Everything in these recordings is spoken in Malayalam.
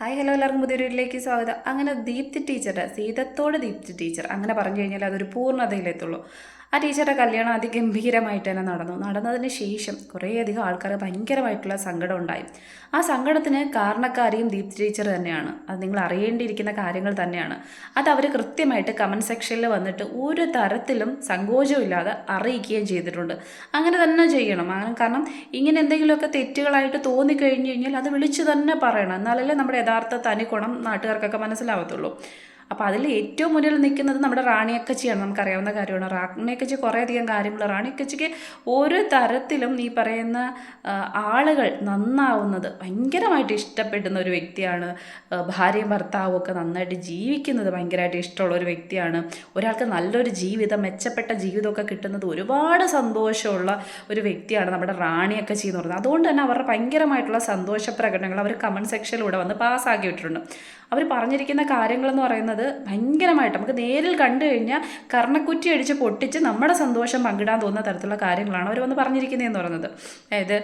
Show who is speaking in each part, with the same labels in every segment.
Speaker 1: ഹായ് ഹലോ എല്ലാവർക്കും പുതിയ വീട്ടിലേക്ക് സ്വാഗതം. അങ്ങനെ ദീപ്തി ടീച്ചറുടെ സീതത്തോട് ദീപ്തി ടീച്ചർ അങ്ങനെ പറഞ്ഞു കഴിഞ്ഞാൽ അതൊരു പൂർണതയിലെത്തുള്ളൂ. ആ ടീച്ചറുടെ കല്യാണം അതിഗംഭീരമായിട്ട് തന്നെ നടന്നു. നടന്നതിന് ശേഷം കുറേയധികം ആൾക്കാർ ഭയങ്കരമായിട്ടുള്ള സങ്കടം ഉണ്ടായി. ആ സങ്കടത്തിന് കാരണക്കാരിയും ദീപ്തി ടീച്ചർ തന്നെയാണ്. അത് നിങ്ങൾ അറിയേണ്ടിയിരിക്കുന്ന കാര്യങ്ങൾ തന്നെയാണ്. അത് അവർ കൃത്യമായിട്ട് കമന്റ് സെക്ഷനിൽ വന്നിട്ട് ഒരു തരത്തിലും സങ്കോചമില്ലാതെ അറിയിക്കുകയും ചെയ്തിട്ടുണ്ട്. അങ്ങനെ തന്നെ ചെയ്യണം. അങ്ങനെ കാരണം ഇങ്ങനെ എന്തെങ്കിലുമൊക്കെ തെറ്റുകളായിട്ട് തോന്നിക്കഴിഞ്ഞു കഴിഞ്ഞാൽ അത് വിളിച്ചു തന്നെ പറയണം. എന്നാലല്ലേ നമ്മുടെ യഥാർത്ഥ തനി ഗുണം നാട്ടുകാർക്കൊക്കെ മനസ്സിലാവത്തുള്ളൂ. അപ്പോൾ അതിൽ ഏറ്റവും മുന്നിൽ നിൽക്കുന്നത് നമ്മുടെ റാണിയക്കച്ചിയാണ്. നമുക്കറിയാവുന്ന കാര്യമാണ്. റാണിയക്കച്ചി കുറേയധികം കാര്യങ്ങൾ. റാണിയക്കച്ചിക്ക് ഒരു തരത്തിലും ഈ പറയുന്ന ആളുകൾ നന്നാവുന്നത് ഭയങ്കരമായിട്ട് ഇഷ്ടപ്പെടുന്ന ഒരു വ്യക്തിയാണ്. ഭാര്യയും ഭർത്താവും ഒക്കെ നന്നായിട്ട് ജീവിക്കുന്നത് ഭയങ്കരമായിട്ട് ഇഷ്ടമുള്ള ഒരു വ്യക്തിയാണ്. ഒരാൾക്ക് നല്ലൊരു ജീവിതം മെച്ചപ്പെട്ട ജീവിതമൊക്കെ കിട്ടുന്നത് ഒരുപാട് സന്തോഷമുള്ള ഒരു വ്യക്തിയാണ് നമ്മുടെ റാണിയക്കച്ചി എന്ന് പറയുന്നത്. അതുകൊണ്ട് തന്നെ അവരുടെ ഭയങ്കരമായിട്ടുള്ള സന്തോഷ പ്രകടനങ്ങൾ അവർ കമന്റ് സെക്ഷനിലൂടെ വന്ന് പാസ്സാക്കി വിട്ടിട്ടുണ്ട്. അവർ പറഞ്ഞിരിക്കുന്ന കാര്യങ്ങളെന്ന് പറയുന്നത് ഭയങ്കരമായിട്ട് നമുക്ക് നേരിൽ കണ്ടു കഴിഞ്ഞാൽ കർണക്കുറ്റി അടിച്ച് പൊട്ടിച്ച് നമ്മുടെ സന്തോഷം പങ്കിടാൻ തോന്നുന്ന തരത്തിലുള്ള കാര്യങ്ങളാണ് അവർ വന്ന് പറഞ്ഞിരിക്കുന്നതെന്ന് പറയുന്നത്. അതായത്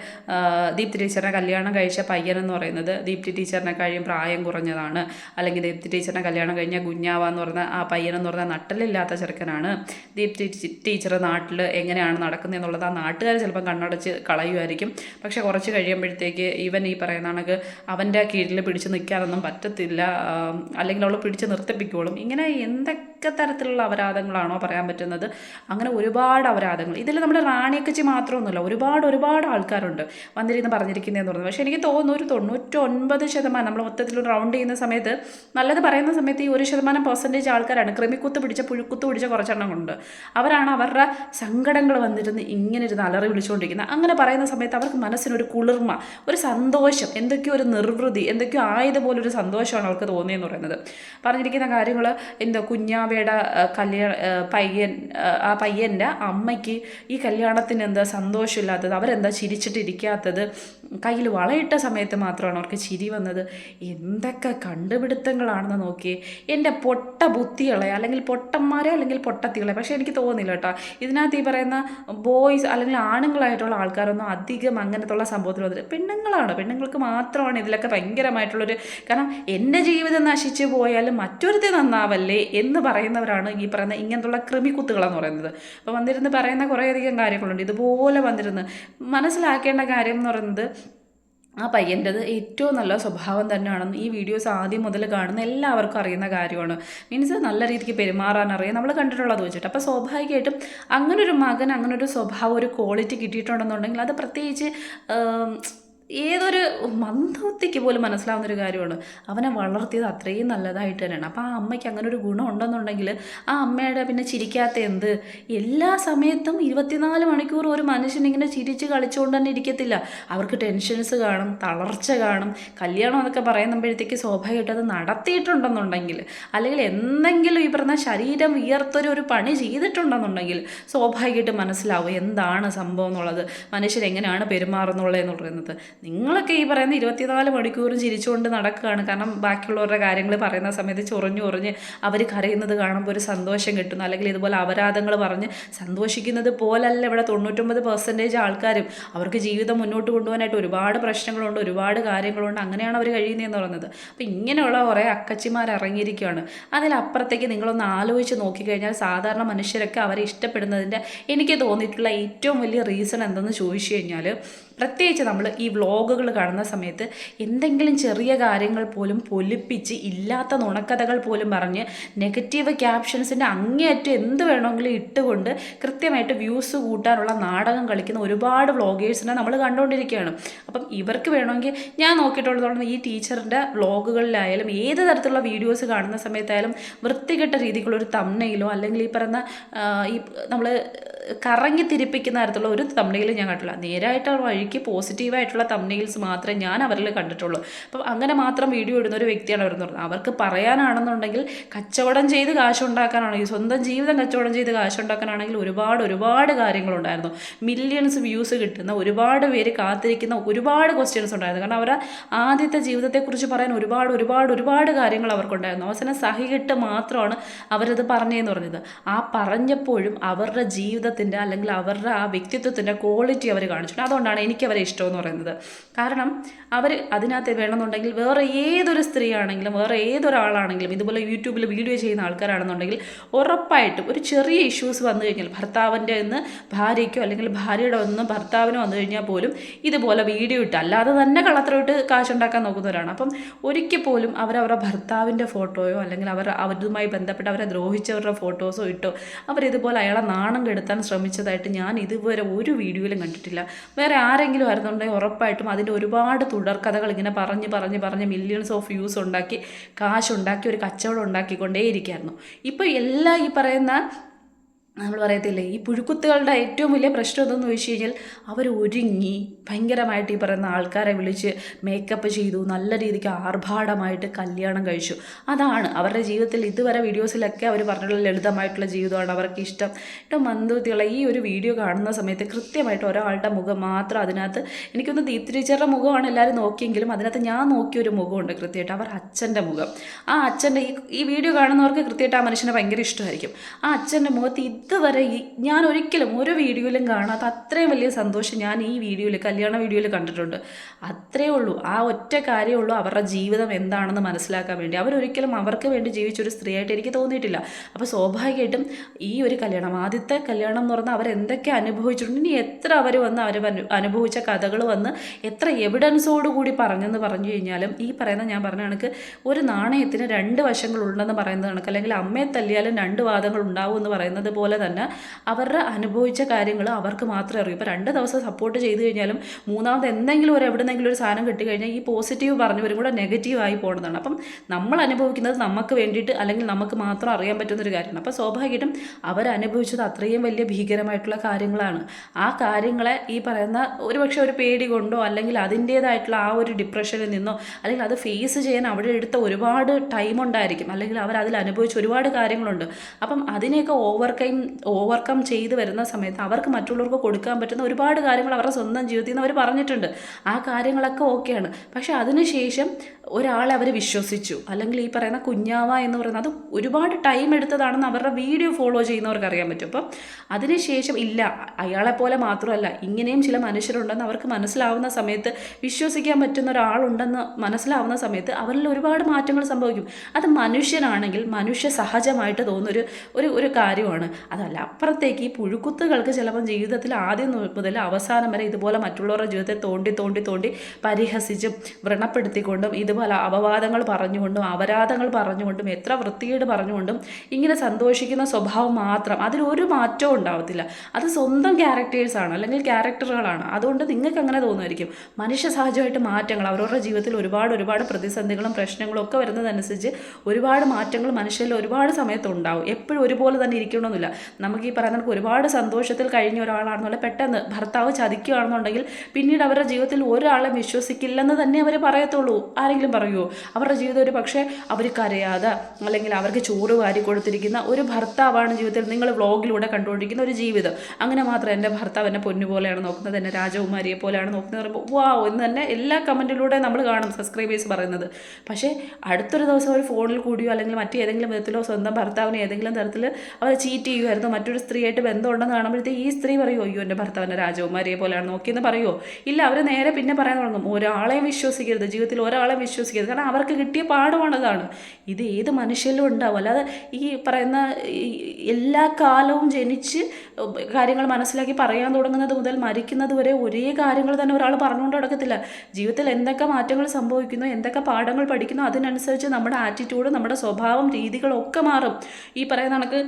Speaker 1: ദീപ്തി ടീച്ചറിനെ കല്യാണം കഴിച്ച പയ്യൻ എന്ന് പറയുന്നത് ദീപ്തി ടീച്ചറിനെ കഴിയും പ്രായം കുറഞ്ഞതാണ്. അല്ലെങ്കിൽ ദീപ്തി ടീച്ചറിനെ കല്യാണം കഴിഞ്ഞ കുഞ്ഞാവ എന്ന് പറയുന്ന ആ പയ്യൻ എന്ന് പറഞ്ഞാൽ നട്ടലില്ലാത്ത ചെറുക്കനാണ്. ദീപ്തി ടീച്ചർ നാട്ടിൽ എങ്ങനെയാണ് നടക്കുന്നത് എന്നുള്ളത് ആ നാട്ടുകാർ ചിലപ്പം കണ്ണടച്ച് കളയുമായിരിക്കും. പക്ഷെ കുറച്ച് കഴിയുമ്പോഴത്തേക്ക് ഈവൻ ഈ പറയുന്ന കണക്ക് അവന്റെ കീഴിൽ പിടിച്ച് നിൽക്കാനൊന്നും പറ്റത്തില്ല. അല്ലെങ്കിൽ അവൾ പിടിച്ച് നിർത്തിപ്പിക്കോളും ഇങ്ങനെ എന്തൊക്കെ തരത്തിലുള്ള അപരാധങ്ങളാണോ പറയാൻ പറ്റുന്നത്? അങ്ങനെ ഒരുപാട് അപരാധങ്ങൾ. ഇതിൽ നമ്മുടെ റാണിയക്കച്ചി മാത്രമൊന്നുമില്ല ഒരുപാട് ഒരുപാട് ആൾക്കാരുണ്ട് വന്നിരുന്ന് പറഞ്ഞിരിക്കുന്നതെന്ന് പറയുന്നത് പക്ഷേ എനിക്ക് തോന്നുന്നു ഒരു തൊണ്ണൂറ്റൊൻപത് ശതമാനം നമ്മൾ മൊത്തത്തിൽ റൗണ്ട് ചെയ്യുന്ന സമയത്ത് നല്ലത് പറയുന്ന സമയത്ത് ഈ ഒരു ശതമാനം പെർസെന്റേജ് ആൾക്കാരാണ് ക്രിമിക്കുത്ത് പിടിച്ച പുഴുക്കുത്ത് പിടിച്ച കുറച്ചെണ്ണം ഉണ്ട് അവരാണ് അവരുടെ സങ്കടങ്ങൾ വന്നിരുന്ന് ഇങ്ങനെ ഇരുന്ന് അലറി വിളിച്ചുകൊണ്ടിരിക്കുന്നത് അങ്ങനെ പറയുന്ന സമയത്ത് അവർക്ക് മനസ്സിനൊരു കുളിർമ ഒരു സന്തോഷം എന്തൊക്കെയോ ഒരു നിർവൃതി എന്തൊക്കെയോ ആയതുപോലൊരു സന്തോഷമാണ് അവർക്ക് തോന്നിയെന്ന് പറയുന്നത്. പറഞ്ഞിരിക്കുന്ന കാര്യങ്ങൾ എന്താ കുഞ്ഞാവയുടെ കല്യാണ പയ്യൻ ആ പയ്യന്റെ അമ്മയ്ക്ക് ഈ കല്യാണത്തിന് എന്താ സന്തോഷമില്ലാത്തത്? അവരെന്താ ചിരിച്ചിട്ടിരിക്കാത്തത്? കയ്യിൽ വളയിട്ട സമയത്ത് മാത്രമാണ് അവർക്ക് ചിരി വന്നത്. എന്തൊക്കെ കണ്ടുപിടുത്തങ്ങളാണെന്ന് നോക്കിയേ. എന്റെ പൊട്ട ബുദ്ധികളെ അല്ലെങ്കിൽ പൊട്ടന്മാരെ അല്ലെങ്കിൽ പൊട്ടത്തികളെ. പക്ഷേ എനിക്ക് തോന്നുന്നില്ല കേട്ടോ. ഇതിനകത്ത് ഈ പറയുന്ന ബോയ്സ് അല്ലെങ്കിൽ ആണുങ്ങളായിട്ടുള്ള ആൾക്കാരൊന്നും അധികം അങ്ങനത്തുള്ള സംഭവത്തിൽ വന്നിട്ട് പെണ്ണുങ്ങളാണ്. പെണ്ണുങ്ങൾക്ക് മാത്രമാണ് ഇതിലൊക്കെ ഭയങ്കരമായിട്ടുള്ളൊരു കാരണം എന്റെ ജീവിതം നശിച്ചു പോയാൽ മറ്റൊരുത്തെ നന്നാവല്ലേ എന്ന് പറയുന്നവരാണ് ഈ പറയുന്ന ഇങ്ങനത്തുള്ള കൃമിക്കുത്തുകളെന്ന് പറയുന്നത്. അപ്പോൾ വന്നിരുന്ന് പറയുന്ന കുറേയധികം കാര്യങ്ങളുണ്ട്. ഇതുപോലെ വന്നിരുന്ന് മനസ്സിലാക്കേണ്ട കാര്യം എന്ന് പറയുന്നത് ആ പയ്യന്റെത് ഏറ്റവും നല്ല സ്വഭാവം തന്നെയാണെന്ന് ഈ വീഡിയോസ് ആദ്യം മുതൽ കാണുന്ന എല്ലാവർക്കും അറിയുന്ന കാര്യമാണ്. മീൻസ് നല്ല രീതിക്ക് പെരുമാറാൻ അറിയാം. നമ്മൾ കണ്ടിട്ടുള്ളത് വെച്ചിട്ട് അപ്പോൾ സ്വാഭാവികമായിട്ടും അങ്ങനൊരു മകൻ അങ്ങനൊരു സ്വഭാവം ഒരു ക്വാളിറ്റി കിട്ടിയിട്ടുണ്ടെന്നുണ്ടെങ്കിൽ അത് പ്രത്യേകിച്ച് ഏതൊരു മന്ദബുദ്ധിക്ക് പോലും മനസ്സിലാവുന്ന ഒരു കാര്യമാണ്. അവനെ വളർത്തിയത് അത്രയും നല്ലതായിട്ട് തന്നെയാണ്. അപ്പോൾ ആ അമ്മയ്ക്ക് അങ്ങനെ ഒരു ഗുണം ഉണ്ടെന്നുണ്ടെങ്കിൽ ആ അമ്മയുടെ പിന്നെ ചിരിക്കാത്ത എന്ത്? എല്ലാ സമയത്തും ഇരുപത്തിനാല് മണിക്കൂർ ഒരു മനുഷ്യൻ ഇങ്ങനെ ചിരിച്ച് കളിച്ചുകൊണ്ട് തന്നെ ഇരിക്കത്തില്ല. അവർക്ക് ടെൻഷൻസ് കാണും തളർച്ച കാണും. കല്യാണം എന്നൊക്കെ പറയുമ്പോഴത്തേക്ക് സ്വാഭാവികമായിട്ട് അത് നടത്തിയിട്ടുണ്ടെന്നുണ്ടെങ്കിൽ അല്ലെങ്കിൽ എന്തെങ്കിലും ഈ പറഞ്ഞ ശരീരം വിയർത്തൊരു ഒരു പണി ചെയ്തിട്ടുണ്ടെന്നുണ്ടെങ്കിൽ സ്വാഭാവികമായിട്ട് മനസ്സിലാവും എന്താണ് സംഭവം എന്നുള്ളത്. മനുഷ്യരെങ്ങനെയാണ് പെരുമാറുന്നുള്ളത് എന്ന് പറയുന്നത്. നിങ്ങളൊക്കെ ഈ പറയുന്ന ഇരുപത്തിനാല് മണിക്കൂറും ചിരിച്ചുകൊണ്ട് നടക്കുകയാണ്. കാരണം ബാക്കിയുള്ളവരുടെ കാര്യങ്ങൾ പറയുന്ന സമയത്ത് ചൊറിഞ്ഞു ചൊറിഞ്ഞ് അവർ കരയുന്നത് കാണുമ്പോൾ ഒരു സന്തോഷം കിട്ടുന്നു. അല്ലെങ്കിൽ ഇതുപോലെ അപരാധങ്ങൾ പറഞ്ഞ് സന്തോഷിക്കുന്നത് പോലല്ല ഇവിടെ തൊണ്ണൂറ്റൊമ്പത് പെർസെന്റേജ് ആൾക്കാരും. അവർക്ക് ജീവിതം മുന്നോട്ട് കൊണ്ടുപോകാനായിട്ട് ഒരുപാട് പ്രശ്നങ്ങളുണ്ട് ഒരുപാട് കാര്യങ്ങളുണ്ട്. അങ്ങനെയാണ് അവർ കഴിയുന്നതെന്ന് പറയുന്നത്. അപ്പോൾ ഇങ്ങനെയുള്ള കുറേ അക്കച്ചിമാർ ഇറങ്ങിയിരിക്കുകയാണ്. അതിലപ്പുറത്തേക്ക് നിങ്ങളൊന്ന് ആലോചിച്ച് നോക്കിക്കഴിഞ്ഞാൽ സാധാരണ മനുഷ്യരൊക്കെ അവരെ ഇഷ്ടപ്പെടുന്നതിന്റെ എനിക്ക് തോന്നിയിട്ടുള്ള ഏറ്റവും വലിയ റീസൺ എന്തെന്ന് ചോദിച്ചു കഴിഞ്ഞാൽ പ്രത്യേകിച്ച് നമ്മൾ ഈ വ്ളോഗുകൾ കാണുന്ന സമയത്ത് എന്തെങ്കിലും ചെറിയ കാര്യങ്ങൾ പോലും പൊലിപ്പിച്ച് ഇല്ലാത്ത നുണക്കഥകൾ പോലും പറഞ്ഞ് നെഗറ്റീവ് ക്യാപ്ഷൻസിന്റെ അങ്ങേയറ്റം എന്ത് വേണമെങ്കിലും ഇട്ടുകൊണ്ട് കൃത്യമായിട്ട് വ്യൂസ് കൂട്ടാനുള്ള നാടകം കളിക്കുന്ന ഒരുപാട് വ്ളോഗേഴ്സിനെ നമ്മൾ കണ്ടുകൊണ്ടിരിക്കുകയാണ്. അപ്പം ഇവർക്ക് വേണമെങ്കിൽ ഞാൻ നോക്കിയിട്ടുള്ളതുകൊണ്ട് ഈ ടീച്ചറിന്റെ വ്ളോഗുകളിലായാലും ഏത് തരത്തിലുള്ള വീഡിയോസ് കാണുന്ന സമയത്തായാലും വൃത്തികെട്ട രീതിക്കുള്ള ഒരു തമ്മയിലോ അല്ലെങ്കിൽ ഈ പറയുന്ന ഈ നമ്മൾ കറങ്ങി തിരിപ്പിക്കുന്ന തരത്തിലുള്ള ഒരു തമ്മിൽ ഞാൻ കണ്ടിട്ടില്ല. നേരായിട്ട് വഴിക്ക് പോസിറ്റീവായിട്ടുള്ള തമ്മിൽസ് മാത്രമേ ഞാൻ അവരിൽ കണ്ടിട്ടുള്ളൂ. അപ്പം അങ്ങനെ മാത്രം വീഡിയോ ഇടുന്ന ഒരു വ്യക്തിയാണ് അവരെന്ന് പറഞ്ഞത്. അവർക്ക് പറയാനാണെന്നുണ്ടെങ്കിൽ കച്ചവടം ചെയ്ത് കാശുണ്ടാക്കാനാണെങ്കിൽ സ്വന്തം ജീവിതം കച്ചവടം ചെയ്ത് കാശുണ്ടാക്കാനാണെങ്കിൽ ഒരുപാട് ഒരുപാട് കാര്യങ്ങളുണ്ടായിരുന്നു. മില്യൺസ് വ്യൂസ് കിട്ടുന്ന ഒരുപാട് പേര് കാത്തിരിക്കുന്ന ഒരുപാട് ക്വസ്റ്റ്യൻസ് ഉണ്ടായിരുന്നു. കാരണം അവരുടെ ആദ്യത്തെ ജീവിതത്തെക്കുറിച്ച് പറയാൻ ഒരുപാട് ഒരുപാട് ഒരുപാട് കാര്യങ്ങൾ അവർക്കുണ്ടായിരുന്നു. അവസാനം സഹികിട്ട് മാത്രമാണ് അവരത് പറഞ്ഞതെന്ന് പറഞ്ഞത്. ആ പറഞ്ഞപ്പോഴും അവരുടെ ജീവിതത്തെ ജീവിതത്തിന്റെ അല്ലെങ്കിൽ അവരുടെ ആ വ്യക്തിത്വത്തിന്റെ ക്വാളിറ്റി അവർ കാണിച്ചിട്ടുണ്ട്. അതുകൊണ്ടാണ് എനിക്ക് അവരെ ഇഷ്ടമെന്ന് പറയുന്നത്. കാരണം അവർ അതിനകത്ത് വേണമെന്നുണ്ടെങ്കിൽ വേറെ ഏതൊരു സ്ത്രീ ആണെങ്കിലും വേറെ ഏതൊരാളാണെങ്കിലും ഇതുപോലെ യൂട്യൂബിൽ വീഡിയോ ചെയ്യുന്ന ആൾക്കാരാണെന്നുണ്ടെങ്കിൽ ഉറപ്പായിട്ടും ഒരു ചെറിയ ഇഷ്യൂസ് വന്നു കഴിഞ്ഞാൽ ഭർത്താവിന്റെ ഒന്ന് ഭാര്യയ്ക്കോ അല്ലെങ്കിൽ ഭാര്യയുടെ ഒന്ന് ഭർത്താവിനോ വന്നു കഴിഞ്ഞാൽ പോലും ഇതുപോലെ വീഡിയോ ഇട്ട് അല്ലാതെ തന്നെ കള്ളത്തരമിട്ട് കാശുണ്ടാക്കാൻ നോക്കുന്നവരാണ്. അപ്പം ഒരിക്കൽ പോലും അവരവരുടെ ഭർത്താവിന്റെ ഫോട്ടോയോ അല്ലെങ്കിൽ അവർ അവരുമായി ബന്ധപ്പെട്ട് അവരെ ദ്രോഹിച്ചവരുടെ ഫോട്ടോസോ ഇട്ടോ അവരിതുപോലെ അയാളെ നാണം കെടുത്താൻ ശ്രമിച്ചതായിട്ട് ഞാൻ ഇതുവരെ ഒരു വീഡിയോയിലും കണ്ടിട്ടില്ല. വേറെ ആരെങ്കിലും ആയിരുന്നുണ്ടെങ്കിൽ ഉറപ്പായിട്ടും അതിന്റെ ഒരുപാട് തുടർക്കഥകൾ ഇങ്ങനെ പറഞ്ഞ് പറഞ്ഞ് പറഞ്ഞ് മില്യൺസ് ഓഫ് വ്യൂസ് ഉണ്ടാക്കി കാശുണ്ടാക്കി ഒരു കച്ചവടം ഉണ്ടാക്കിക്കൊണ്ടേയിരിക്കുകയായിരുന്നു ഇപ്പോൾ എല്ലാ ഈ പറയുന്ന നമ്മൾ പറയത്തില്ലേ ഈ പുഴുക്കുത്തുകളുടെ ഏറ്റവും വലിയ പ്രശ്നം എന്തെന്ന് ചോദിച്ചു കഴിഞ്ഞാൽ അവർ ഒരുങ്ങി ഭയങ്കരമായിട്ട് ഈ പറയുന്ന ആൾക്കാരെ വിളിച്ച് മേക്കപ്പ് ചെയ്തു നല്ല രീതിക്ക് ആർഭാടമായിട്ട് കല്യാണം കഴിച്ചു. അതാണ് അവരുടെ ജീവിതത്തിൽ ഇതുവരെ വീഡിയോസിലൊക്കെ അവർ പറഞ്ഞിട്ടുള്ള ലളിതമായിട്ടുള്ള ജീവിതമാണ് അവർക്ക് ഇഷ്ടം. ഏറ്റവും മന്ദൂത്തിയുള്ള ഈ ഒരു വീഡിയോ കാണുന്ന സമയത്ത് കൃത്യമായിട്ട് ഒരാളുടെ മുഖം മാത്രം അതിനകത്ത് എനിക്കൊന്ന് ടീച്ചറുടെ മുഖമാണ് എല്ലാവരും നോക്കിയെങ്കിലും അതിനകത്ത് ഞാൻ നോക്കിയൊരു മുഖമുണ്ട് കൃത്യമായിട്ട് അവർ അച്ഛന്റെ മുഖം. ആ അച്ഛന്റെ ഈ വീഡിയോ കാണുന്നവർക്ക് കൃത്യമായിട്ട് ആ മനുഷ്യനെ ഭയങ്കര ഇഷ്ടമായിരിക്കും. ആ അച്ഛന്റെ മുഖത്ത് ഇതുവരെ ഞാൻ ഒരിക്കലും ഒരു വീഡിയോയിലും കാണാത്ത അത്രയും വലിയ സന്തോഷം ഞാൻ ഈ വീഡിയോയിൽ കല്യാണ വീഡിയോയിൽ കണ്ടിട്ടുണ്ട്. അത്രേ ഉള്ളൂ. ആ ഒറ്റ കാര്യമേ ഉള്ളൂ അവരുടെ ജീവിതം എന്താണെന്ന് മനസ്സിലാക്കാൻ വേണ്ടി. അവരൊരിക്കലും അവർക്ക് വേണ്ടി ജീവിച്ചൊരു സ്ത്രീയായിട്ട് എനിക്ക് തോന്നിയിട്ടില്ല. അപ്പോൾ സ്വാഭാവികമായിട്ടും ഈ ഒരു കല്യാണം ആദ്യത്തെ കല്യാണം എന്ന് പറഞ്ഞാൽ അവരെന്തൊക്കെ അനുഭവിച്ചിട്ടുണ്ട് ഇനി എത്ര അവർ വന്ന് അവർ അനുഭവിച്ച കഥകൾ വന്ന് എത്ര എവിഡൻസോട് കൂടി പറഞ്ഞെന്ന് പറഞ്ഞു കഴിഞ്ഞാലും ഈ പറയുന്ന ഞാൻ പറഞ്ഞ കണക്ക് ഒരു നാണയത്തിന് രണ്ട് വശങ്ങളുണ്ടെന്ന് പറയുന്നത് കണക്ക്. അല്ലെങ്കിൽ അമ്മയെ തല്ലിയാലും രണ്ട് വാദങ്ങൾ ഉണ്ടാവും എന്ന് പറയുന്നത് പോലെ തന്നെ അവരുടെ അനുഭവിച്ച കാര്യങ്ങൾ അവർക്ക് മാത്രമേ അറിയൂ. ഇപ്പോൾ രണ്ട് ദിവസം സപ്പോർട്ട് ചെയ്ത് കഴിഞ്ഞാലും മൂന്നാമത് എന്തെങ്കിലും ഒരു എവിടെന്നെങ്കിലും ഒരു സാധനം കിട്ടിക്കഴിഞ്ഞാൽ ഈ പോസിറ്റീവ് പറഞ്ഞവരും കൂടെ നെഗറ്റീവ് ആയി പോകുന്നതാണ് അപ്പം നമ്മൾ അനുഭവിക്കുന്നത് നമുക്ക് വേണ്ടിയിട്ട് അല്ലെങ്കിൽ നമുക്ക് മാത്രം അറിയാൻ പറ്റുന്ന ഒരു കാര്യമാണ്. അപ്പോൾ സ്വാഭാവികമായിട്ടും അവരനുഭവിച്ചത് അത്രയും വലിയ ഭീകരമായിട്ടുള്ള കാര്യങ്ങളാണ്. ആ കാര്യങ്ങളെ ഈ പറയുന്ന ഒരുപക്ഷെ ഒരു പേടി കൊണ്ടോ അല്ലെങ്കിൽ അതിന്റേതായിട്ടുള്ള ആ ഒരു ഡിപ്രഷനിൽ നിന്നോ അല്ലെങ്കിൽ അത് ഫേസ് ചെയ്യാൻ അവിടെ എടുത്ത ഒരുപാട് ടൈം ഉണ്ടായിരിക്കും. അല്ലെങ്കിൽ അവർ അതിൽ അനുഭവിച്ച ഒരുപാട് കാര്യങ്ങളുണ്ട്. അപ്പം അതിനെയൊക്കെ ഓവർകം ഓവർകം ചെയ്ത് വരുന്ന സമയത്ത് അവർക്ക് മറ്റുള്ളവർക്ക് കൊടുക്കാൻ പറ്റുന്ന ഒരുപാട് കാര്യങ്ങൾ അവരുടെ സ്വന്തം ജീവിതത്തിൽ നിന്ന് അവർ പറഞ്ഞിട്ടുണ്ട്. ആ കാര്യങ്ങളൊക്കെ ഓക്കെയാണ് പക്ഷേ അതിനുശേഷം ഒരാളെ അവർ വിശ്വസിച്ചു. അല്ലെങ്കിൽ ഈ പറയുന്ന കുഞ്ഞാവ എന്ന് പറയുന്നത് അത് ഒരുപാട് ടൈം എടുത്തതാണെന്ന് അവരുടെ വീഡിയോ ഫോളോ ചെയ്യുന്നവർക്ക് അറിയാൻ പറ്റും. അപ്പം അതിനുശേഷം ഇല്ല അയാളെപ്പോലെ മാത്രമല്ല ഇങ്ങനെയും ചില മനുഷ്യരുണ്ടെന്ന് അവർക്ക് മനസ്സിലാവുന്ന സമയത്ത് വിശ്വസിക്കാൻ പറ്റുന്ന ഒരാളുണ്ടെന്ന് മനസ്സിലാവുന്ന സമയത്ത് അവരിൽ ഒരുപാട് മാറ്റങ്ങൾ സംഭവിക്കും. അത് മനുഷ്യനാണെങ്കിൽ മനുഷ്യ സഹജമായിട്ട് തോന്നുന്നൊരു ഒരു ഒരു കാര്യമാണ്. അതല്ല അപ്പുറത്തേക്ക് ഈ പുഴുക്കുത്തുകൾക്ക് ചിലപ്പം ജീവിതത്തിൽ ആദ്യം മുതൽ അവസാനം വരെ ഇതുപോലെ മറ്റുള്ളവരുടെ ജീവിതത്തെ തോണ്ടി തോണ്ടി തോണ്ടി പരിഹസിച്ചും വ്രണപ്പെടുത്തിക്കൊണ്ടും ഇതുപോലെ അപവാദങ്ങൾ പറഞ്ഞുകൊണ്ടും അപരാധങ്ങൾ പറഞ്ഞുകൊണ്ടും എത്ര വൃത്തികേട് പറഞ്ഞുകൊണ്ടും ഇങ്ങനെ സന്തോഷിക്കുന്ന സ്വഭാവം മാത്രം അതിലൊരു മാറ്റവും ഉണ്ടാവത്തില്ല. അത് സ്വന്തം ക്യാരക്ടേഴ്സാണ് അല്ലെങ്കിൽ ക്യാരക്ടറുകളാണ് അതുകൊണ്ട് നിങ്ങൾക്ക് അങ്ങനെ തോന്നുമായിരിക്കും. മനുഷ്യ സഹജമായിട്ട് മാറ്റങ്ങൾ അവരവരുടെ ജീവിതത്തിൽ ഒരുപാട് ഒരുപാട് പ്രതിസന്ധികളും പ്രശ്നങ്ങളും ഒക്കെ വരുന്നതനുസരിച്ച് ഒരുപാട് മാറ്റങ്ങൾ മനുഷ്യരിൽ ഒരുപാട് സമയത്ത് ഉണ്ടാവും. എപ്പോഴും ഒരുപോലെ തന്നെ ഇരിക്കണമെന്നില്ല. നമുക്ക് ഈ പറയുന്ന ഒരുപാട് സന്തോഷത്തിൽ കഴിഞ്ഞ ഒരാളാണെന്നുള്ള പെട്ടെന്ന് ഭർത്താവ് ചതിക്കുകയാണെന്നുണ്ടെങ്കിൽ പിന്നീട് അവരുടെ ജീവിതത്തിൽ ഒരാളെ വിശ്വസിക്കില്ലെന്ന് തന്നെ അവർ പറയത്തുള്ളൂ. ആരെങ്കിലും പറയുമോ അവരുടെ ജീവിതം ഒരു പക്ഷേ അവർ കരയാതെ അല്ലെങ്കിൽ അവർക്ക് ചോറ് വാരി കൊടുത്തിരിക്കുന്ന ഒരു ഭർത്താവാണ് ജീവിതത്തിൽ നിങ്ങൾ വ്ളോഗിലൂടെ കണ്ടുകൊണ്ടിരിക്കുന്ന ഒരു ജീവിതം. അങ്ങനെ മാത്രം എന്റെ ഭർത്താവ് എന്നെ പൊന്നു പോലെയാണ് നോക്കുന്നത് എന്നെ രാജകുമാരിയെ പോലെയാണ് നോക്കുന്നത് പറയുമ്പോൾ വാവ് എന്ന് തന്നെ എല്ലാ കമന്റിലൂടെ നമ്മൾ കാണും സബ്സ്ക്രൈബേഴ്സ് പറയുന്നത്. പക്ഷേ അടുത്തൊരു ദിവസം ഒരു ഫോണിൽ കൂടിയോ അല്ലെങ്കിൽ മറ്റേതെങ്കിലും വിധത്തിലോ സ്വന്തം ഭർത്താവിനെ ഏതെങ്കിലും തരത്തിൽ അവർ ചീറ്റ് ചെയ്യുമായിരുന്നു മറ്റൊരു സ്ത്രീയായിട്ട് ബന്ധമുണ്ടെന്ന് കാണുമ്പോഴത്തേക്ക് ഈ സ്ത്രീ പറയുമോ അയ്യോ എന്റെ ഭർത്താവിന്റെ രാജകുമാരിയെ പോലെയാണ് നോക്കിയെന്ന് പറയുമോ ഇല്ല അവർ നേരെ പിന്നെ പറയാൻ തുടങ്ങും ഒരാളെയും വിശ്വസിക്കരുത് ജീവിതത്തിൽ ഒരാളെ കാരണം അവർക്ക് കിട്ടിയ പാഠമാണതാണ് ഇത് ഏത് മനുഷ്യരിലും ഉണ്ടാവും. അല്ലാതെ ഈ പറയുന്ന എല്ലാ കാലവും ജനിച്ച് കാര്യങ്ങൾ മനസ്സിലാക്കി പറയാൻ തുടങ്ങുന്നത് മുതൽ മരിക്കുന്നത് വരെ ഒരേ കാര്യങ്ങൾ തന്നെ ഒരാൾ പറഞ്ഞുകൊണ്ട് നടക്കത്തില്ല. ജീവിതത്തിൽ എന്തൊക്കെ മാറ്റങ്ങൾ സംഭവിക്കുന്നു എന്തൊക്കെ പാഠങ്ങൾ പഠിക്കുന്നു അതിനനുസരിച്ച് നമ്മുടെ ആറ്റിറ്റ്യൂഡ് നമ്മുടെ സ്വഭാവം രീതികളൊക്കെ മാറും. ഈ പറയുന്ന കണക്ക്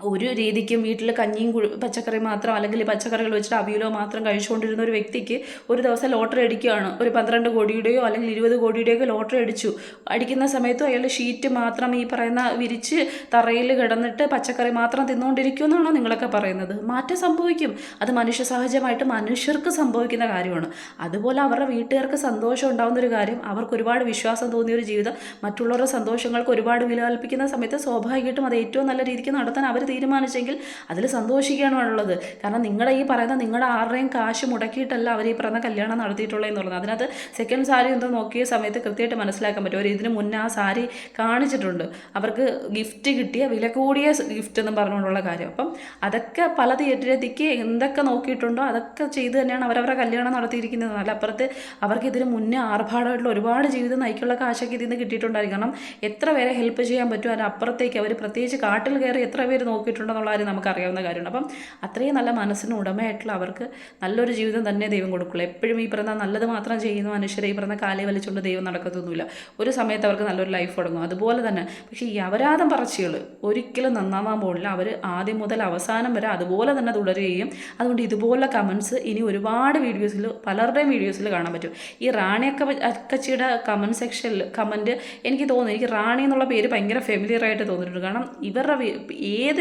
Speaker 1: ഒരു രീതിക്കും വീട്ടിൽ കഞ്ഞിയും പച്ചക്കറി മാത്രം അല്ലെങ്കിൽ പച്ചക്കറികൾ വെച്ചിട്ട് അവിയലോ മാത്രം കഴിച്ചുകൊണ്ടിരുന്ന ഒരു വ്യക്തിക്ക് ഒരു ദിവസം ലോട്ടറി അടിക്കുകയാണ്. ഒരു പന്ത്രണ്ട് കോടിയുടെയോ അല്ലെങ്കിൽ ഇരുപത് കോടിയുടെയോ ലോട്ടറി അടിച്ചു. അടിക്കുന്ന സമയത്തും അയാൾ ഷീറ്റ് മാത്രം ഈ പറയുന്ന വിരിച്ച് തറയിൽ കിടന്നിട്ട് പച്ചക്കറി മാത്രം തിന്നുകൊണ്ടിരിക്കുമെന്നാണോ നിങ്ങളൊക്കെ പറയുന്നത്? മാറ്റം സംഭവിക്കും. അത് മനുഷ്യ സഹജമായിട്ട് മനുഷ്യർക്ക് സംഭവിക്കുന്ന കാര്യമാണ്. അതുപോലെ അവരുടെ വീട്ടുകാർക്ക് സന്തോഷം ഉണ്ടാകുന്ന ഒരു കാര്യം അവർക്ക് ഒരുപാട് വിശ്വാസം തോന്നിയ ഒരു ജീവിതം. മറ്റുള്ളവരുടെ സന്തോഷങ്ങൾക്ക് ഒരുപാട് വില കൽപ്പിക്കുന്ന സമയത്ത് സ്വാഭാവികമായിട്ടും അത് ഏറ്റവും നല്ല രീതിക്ക് നടത്താൻ അവർ തീരുമാനിച്ചെങ്കിൽ അതിൽ സന്തോഷിക്കുകയാണ് ഉള്ളത് കാരണം നിങ്ങളുടെ ഈ പറയുന്ന നിങ്ങളുടെ ആരുടെയും കാശ് മുടക്കിയിട്ടല്ല അവർ ഈ പറയുന്ന കല്യാണം നടത്തിയിട്ടുള്ളത് എന്ന് പറയുന്നത്. അതിനകത്ത് സെക്കൻഡ് സാരി എന്തോ നോക്കിയ സമയത്ത് കൃത്യമായിട്ട് മനസ്സിലാക്കാൻ പറ്റും. അവർ ഇതിന് മുന്നേ ആ സാരി കാണിച്ചിട്ടുണ്ട്. അവർക്ക് ഗിഫ്റ്റ് കിട്ടിയ വില കൂടിയ ഗിഫ്റ്റ് എന്ന് പറഞ്ഞുകൊണ്ടുള്ള കാര്യം. അപ്പം അതൊക്കെ പല തീയതിക്ക് എന്തൊക്കെ നോക്കിയിട്ടുണ്ടോ അതൊക്കെ ചെയ്ത് തന്നെയാണ് അവരവരുടെ കല്യാണം നടത്തിയിരിക്കുന്നത്. അപ്പുറത്ത് അവർക്ക് ഇതിന് മുന്നേ ആർഭാടമായിട്ടുള്ള ഒരുപാട് ജീവിതം നയിക്കുള്ള കാശൊക്കെ ഇതിൽ നിന്ന് കിട്ടിയിട്ടുണ്ടായിരിക്കും. കാരണം എത്ര പേരെ ഹെൽപ്പ് ചെയ്യാൻ പറ്റും അതിന് അപ്പുറത്തേക്ക് അവർ പ്രത്യേകിച്ച് കാട്ടിൽ കയറി എത്ര പേര് നോക്കിയിട്ടുണ്ടെന്നുള്ള കാര്യം നമുക്കറിയാവുന്ന കാര്യമാണ് അപ്പം അത്രയും നല്ല മനസ്സിന് ഉടമയായിട്ടുള്ള അവർക്ക് നല്ലൊരു ജീവിതം തന്നെ ദൈവം കൊടുക്കുള്ളൂ. എപ്പോഴും ഈ പറയുന്ന നല്ലത് മാത്രം ചെയ്യുന്ന മനുഷ്യരെ ഈ പറയുന്ന കാലി വലിച്ചുകൊണ്ട് ദൈവം നടക്കത്തൊന്നുമില്ല. ഒരു സമയത്ത് അവർക്ക് നല്ലൊരു ലൈഫ് തുടങ്ങും അതുപോലെ തന്നെ പക്ഷേ ഈ അപരാധം പറച്ചികൾ ഒരിക്കലും നന്നാവാൻ പോകുന്നില്ല അവർ ആദ്യം മുതൽ അവസാനം വരെ അതുപോലെ തന്നെ തുടരുകയും അതുകൊണ്ട് ഇതുപോലെ കമൻസ് ഇനി ഒരുപാട് വീഡിയോസിൽ പലരുടെയും വീഡിയോസിൽ കാണാൻ പറ്റും. ഈ റാണിയൊക്കെ അക്കച്ചിയുടെ കമന്റ് സെക്ഷനിൽ കമന്റ് എനിക്ക് തോന്നുന്നു. എനിക്ക് റാണി എന്നുള്ള പേര് ഭയങ്കര ഫെമിലിയർ ആയിട്ട് തോന്നിയിട്ടുണ്ട്. കാരണം ഇവരുടെ വി-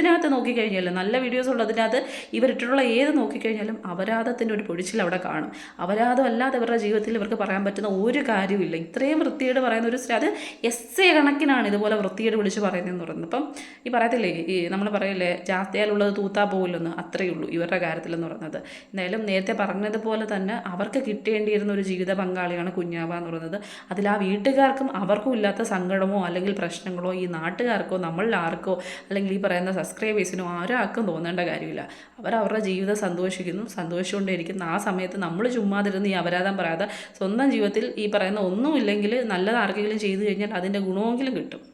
Speaker 1: ഏതിനകത്ത് നോക്കിക്കഴിഞ്ഞാലും നല്ല വീഡിയോസ് ഉള്ളതിനകത്ത് ഇവരിട്ടിട്ടുള്ള ഏത് നോക്കിക്കഴിഞ്ഞാലും അപരാധത്തിന്റെ ഒരു പൊടിച്ചിൽ അവിടെ കാണും. അപരാധം അല്ലാതെ ഇവരുടെ ജീവിതത്തിൽ ഇവർക്ക് പറയാൻ പറ്റുന്ന ഒരു കാര്യമില്ല ഇത്രയും വൃത്തിയോട് പറയുന്ന ഒരു അത് എസ് എ കണക്കിനാണ് ഇതുപോലെ വൃത്തിയോട് വിളിച്ച് പറയുന്നതെന്ന് പറയുന്നത്. അപ്പം ഈ പറയത്തില്ലേ ഈ നമ്മൾ പറയില്ലേ ജാസ്തിയാലുള്ളത് തൂത്താ പോകില്ലെന്ന് അത്രയേ ഉള്ളൂ ഇവരുടെ കാര്യത്തിലെന്ന് പറയുന്നത്. എന്തായാലും നേരത്തെ പറഞ്ഞതുപോലെ തന്നെ അവർക്ക് കിട്ടേണ്ടിയിരുന്ന ഒരു ജീവിത പങ്കാളിയാണ് കുഞ്ഞാവ എന്ന് പറയുന്നത്. അതിൽ ആ വീട്ടുകാർക്കും അവർക്കും ഇല്ലാത്ത സങ്കടമോ അല്ലെങ്കിൽ പ്രശ്നങ്ങളോ ഈ നാട്ടുകാർക്കോ നമ്മളിൽ ആർക്കോ അല്ലെങ്കിൽ ഈ പറയുന്ന സബ്സ്ക്രൈബേഴ്സിനോ ആരാർക്കും തോന്നേണ്ട കാര്യമില്ല. അവർ അവരുടെ ജീവിതം സന്തോഷിക്കുന്നു. സന്തോഷിച്ചുകൊണ്ടേയിരിക്കുന്നു. ആ സമയത്ത് നമ്മൾ ചുമ്മാതിരുന്ന് ഈ അപരാധം പറയാതെ സ്വന്തം ജീവിതത്തിൽ ഈ പറയുന്ന ഒന്നുമില്ലെങ്കിൽ നല്ലത് ആർക്കെങ്കിലും ചെയ്തു കഴിഞ്ഞാൽ അതിന്റെ ഗുണമെങ്കിലും കിട്ടും.